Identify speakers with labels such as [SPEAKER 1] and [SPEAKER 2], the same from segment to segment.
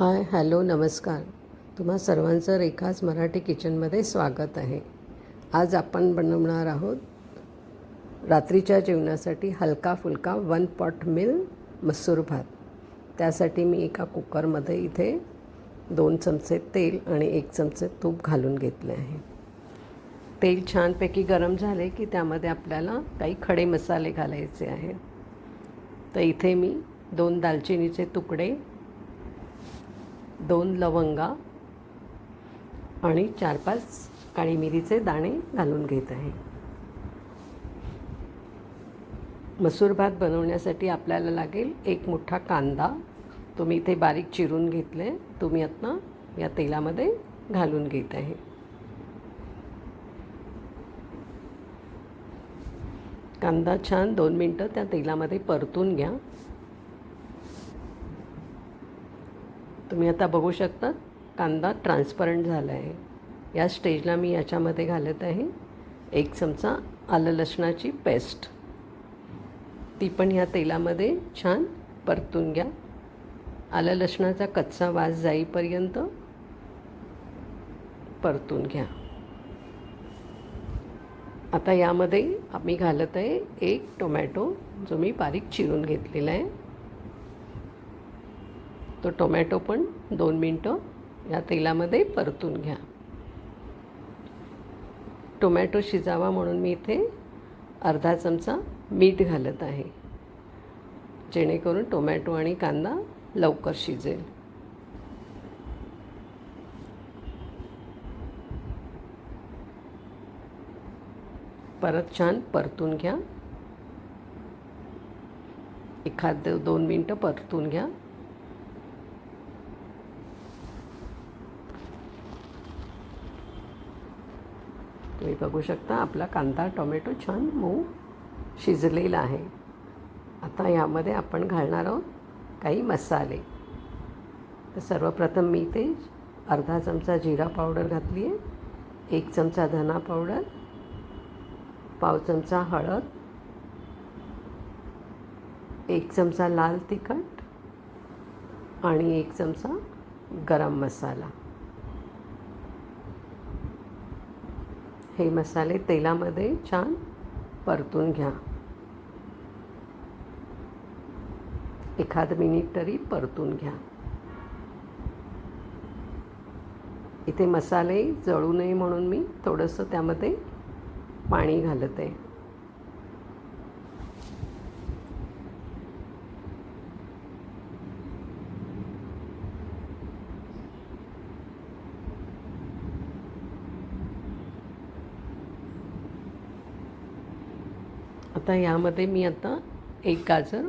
[SPEAKER 1] Hi hello नमस्कार. तुम्हा सर्वांचं रेखाच मराठी किचनमध्ये स्वागत आहे. आज आपण बनवणार आहोत रात्रीच्या जेवणासाठी हलका फुलका वन पॉट मिल मसूर भात. त्यासाठी मी एका कुकरमध्ये इथे दोन चमचे तेल आणि एक चमचे तूप घालून घेतले आहे. तेल छानपैकी गरम झाले की त्यामध्ये आपल्याला काही खडे मसाले घालायचे आहेत. तर इथे मी दोन दालचिनीचे तुकडे दोन लवंगा आणि चार पाच काळी मिरीचे दाणे घालून घेत आहे. मसूर भात बनवण्यासाठी आपल्याला लागेल एक मोठा कांदा. तुम्ही इथे बारीक चिरून घेतले. तुम्ही आता या तेलामध्ये घालून घेत आहे. कांदा छान दोन मिनटं त्या तेलामध्ये परतून घ्या. तुम्ही आता बघू शकता कांदा ट्रान्सपरंट झाला आहे या स्टेजला मी याच्यामध्ये घालत आहे एक चमचा आलं लसणाची पेस्ट ती पण ह्या तेलामध्ये छान परतून घ्या. आलं लसणाचा कच्चा वास जाईपर्यंत परतून घ्या. आता यामध्ये आम्ही घालत आहे एक टोमॅटो जो मी बारीक चिरून घेतलेला आहे. तो टोमॅटो पण दोन मिनटं या तेलामध्ये परतून घ्या. टोमॅटो शिजावा म्हणून मी इथे अर्धा चमचा मीठ घालत आहे. जेणेकरून टोमॅटो आणि कांदा लवकर शिजेल. परत छान परतून घ्या. एखाद दोन मिनटं परतून घ्या. तुम्ही बघू शकता आपला कांदा टोमॅटो छान मऊ शिजलेला आहे. आता यामध्ये आपण घालणार आहोत काही मसाले. तर सर्वप्रथम मी ते अर्धा चमचा जिरा पावडर घातली आहे एक चमचा धना पावडर पाव चमचा हळद एक चमचा लाल तिखट आणि एक चमचा गरम मसाला. हे मसाले तेलामध्ये छान परतून घ्या. एखाद मिनिट तरी परतून घ्या. इथे मसाले जळू नये म्हणून मी थोडंसं त्यामध्ये पाणी घालत. आहे आता यामध्ये मी आता एक गाजर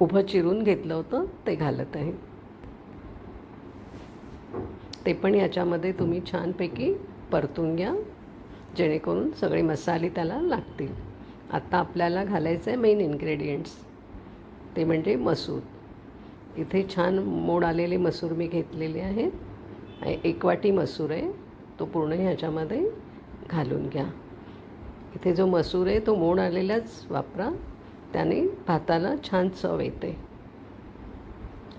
[SPEAKER 1] उभं चिरून घेतलं होतं ते घालत आहे. ते पण याच्यामध्ये तुम्ही छानपैकी परतून घ्या जेणेकरून सगळे मसाले त्याला लागतील. आता आपल्याला घालायचं आहे मेन इन्ग्रेडियंट्स ते म्हणजे मसूर. इथे छान मोड आलेले मसूर मी घेतलेले आहेत. एक वाटी मसूर आहे तो पूर्ण ह्याच्यामध्ये घालून घ्या. इथे जो मसूर आहे तो मोड आलेलाच वापरा. त्याने भाताला छान चव येते.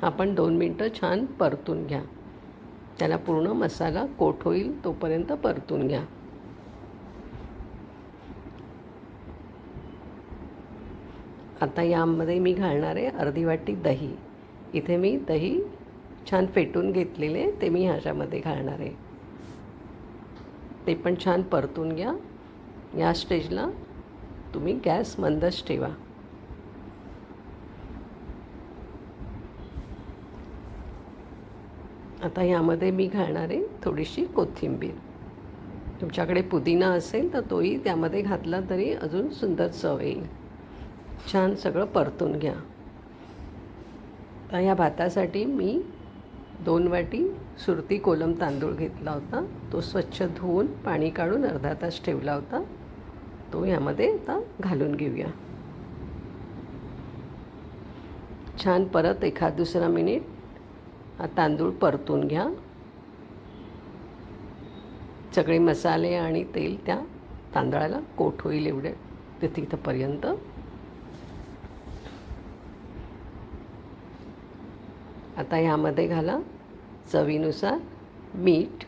[SPEAKER 1] आपण दोन मिनटं छान परतून घ्या. त्याला पूर्ण मसाला कोट होईल तोपर्यंत परतून घ्या. आता यामध्ये मी घालणार आहे अर्धी वाटी दही. इथे मी दही छान फेटून घेतलेले ते मी ह्याच्यामध्ये घालणार आहे. ते पण छान परतून घ्या. या स्टेजला तुम्ही गॅस मंदच ठेवा. आता यामध्ये मी घालणार आहे थोडीशी कोथिंबीर. तुमच्याकडे पुदिना असेल तर तोही त्यामध्ये घातला तरी अजून सुंदर चव येईल. छान सगळं परतून घ्या. आता या भातासाठी मी दोन वाटी सुरती कोलम तांदूळ घेतला होता. तो स्वच्छ धुवून पाणी काढून अर्धा तास ठेवला होता. तो यामध्ये आता घालून घेऊया. छान परत एखाद दुसरा मिनिट. तांदूळ परतून घ्या. सगळे मसाले आणि तेल त्या तांदळाला कोट होईल एवढे ते तिथंपर्यंत. आता ह्यामध्ये घाला चवीनुसार मीठ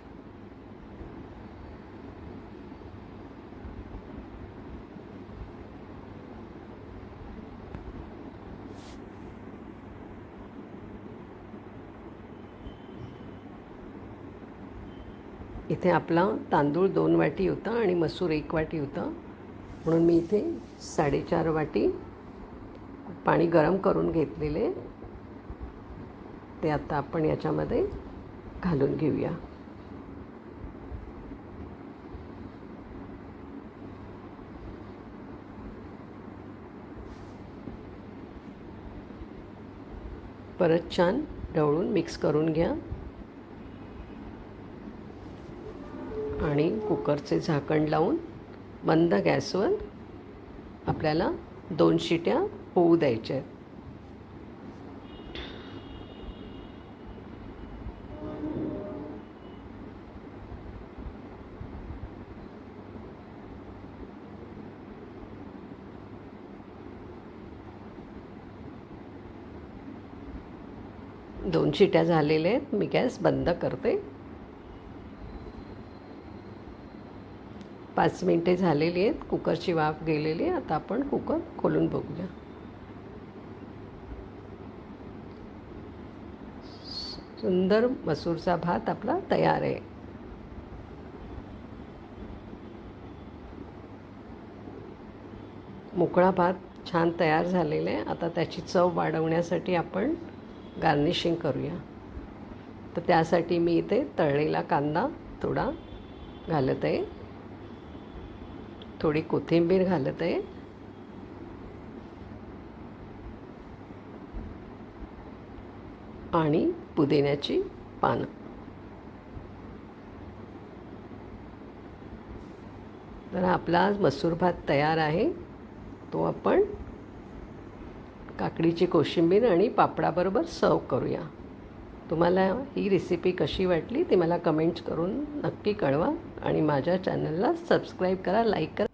[SPEAKER 1] इथे आपला तांदूळ दोन वाटी होता आणि मसूर एक वाटी होता. म्हणून मी इथे साडेचार वाटी पाणी गरम करून घेतलेले. ते आता आपण याच्यामध्ये घालून घेऊया. परत छान ढवळून मिक्स करून घ्या. आणि कुकरचे झाकण लावून मंद गॅसवर आपल्याला दोन शिट्या होऊ द्यायच्या आहेत. दोन शिट्या झालेल्या आहेत. मी गॅस बंद करते. पाच मिनटे झालेली आहेत. कुकरची वाफ गेलेली आहे. आता आपण कुकर खोलून बघूया. सुंदर मसूरचा भात आपला तयार आहे. मोकळा भात छान तयार झालेला आहे. आता त्याची चव वाढवण्यासाठी आपण गार्निशिंग करूया. तर त्यासाठी मी इथे तळलेला कांदा थोडा घालत आहे. थोडी कोथिंबीर घालत आहे. आणि पुदिन्याची पानं. तर आपला मसूर भात तयार आहे. तो आपण काकडीची कोशिंबीर आणि पापडाबरोबर सर्व करूया. तुम्हाला ही रेसिपी कशी वाटली ते मला कमेंट्स करून नक्की कळवा. आणि माझ्या चॅनलला सबस्क्राईब करा लाईक करा.